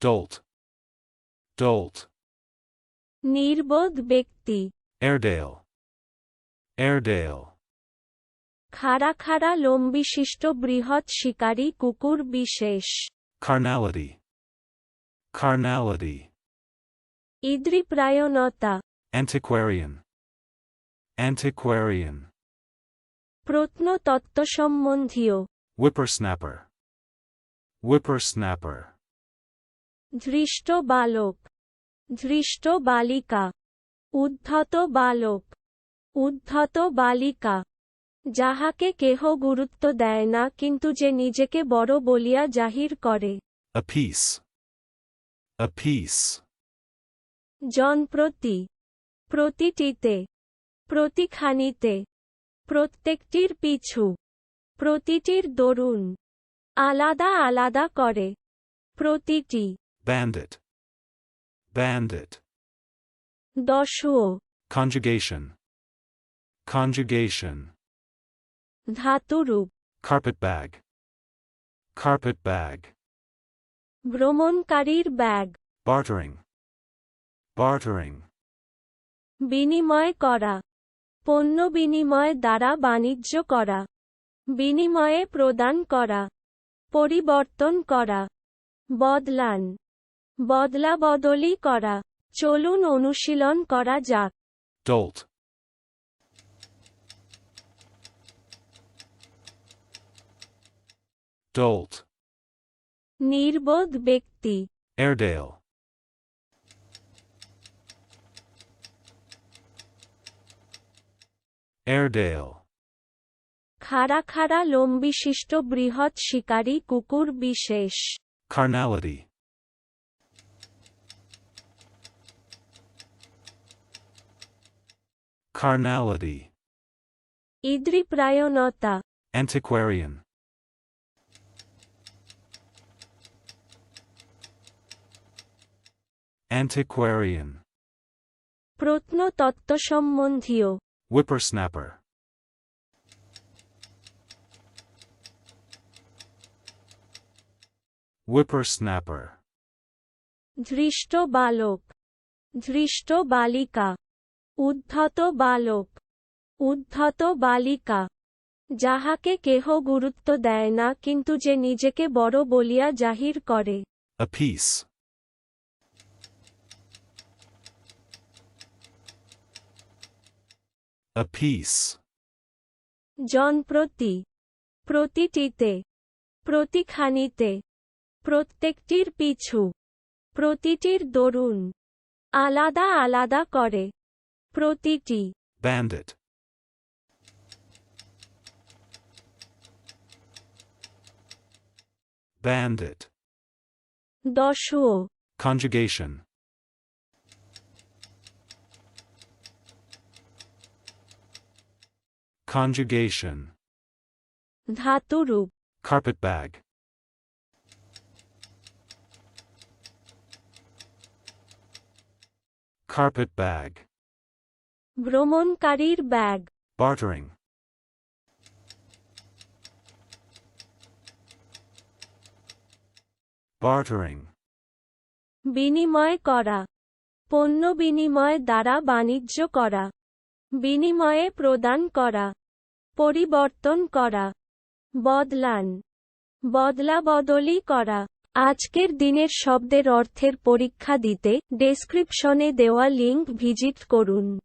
dolt, dolt, নির্বোধ ব্যক্তি Airedale, Airedale, খাড়া খাড়া লোমবিশিষ্ট বৃহৎ শিকারী কুকুর বিশেষ carnality, carnality, ইদ্রিপ্রায়ণতা antiquarian, antiquarian, প্রত্নতত্ত্বসম্বন্ধীয় whippersnapper, whippersnapper, ধৃষ্ট বালক ধৃষ্ট বালিকা উদ্ধত বালক উদ্ধত বালিকা যাহাকে কেহ গুরুত্ব দেয় না কিন্তু যে নিজেকে বড় বলিয়া জাহির করে। জনপ্রতি প্রতিটিতে প্রতিখানিতে প্রত্যেকটির পিছু প্রতিটির দরুন আলাদা আলাদা করে প্রতিটি bandit, bandit, দশও conjugation, conjugation, ধাতুরূপ carpetbag, carpetbag, ভ্রমণকারীর ব্যাগ bartering, bartering, বিনিময় করা পণ্য বিনিময় দ্বারা বাণিজ্য করা বিনিময়ে প্রদান করা পরিবর্তন করা বদলান বদলা বদলি করা। চলুন অনুশীলন করা যাক। Dolt, dolt, নির্বোধ ব্যক্তি। Airedale, Airedale, খাড়া খাড়া লোমবিশিষ্ট বৃহৎ শিকারী কুকুর বিশেষ। Carnality, carnality, ইদ্রিপ্রায়ণতা antiquarian, antiquarian, প্রত্নতত্ত্বসম্বন্ধীয় whippersnapper, whippersnapper, ধৃষ্ট বালক ধৃষ্ট বালিকা উদ্ধত বালক উদ্ধত বালিকা। যাহাকে কেহ গুরুত্ব দেয় না কিন্তু যে নিজেকে বড় বলিয়া জাহির করে। A piece, a piece, জনপ্রতি প্রতিটিতে প্রতিখানিতে প্রত্যেকটির পিছু প্রতিটির দরুন আলাদা আলাদা করে। প্রতিটি bandit, bandit, দশও conjugation, conjugation, ধাতুরূপ carpetbag, carpetbag, ভ্রমণকারীর ব্যাগ। Bartering, bartering, বিনিময় করা। পণ্য বিনিময় দ্বারা বাণিজ্য করা। বিনিময়ে প্রদান করা। পরিবর্তন করা। বদলান। বদলা বদলি করা। আজকের দিনের শব্দের অর্থের পরীক্ষা দিতে ডেসক্রিপশনে দেওয়া লিঙ্ক ভিজিট করুন।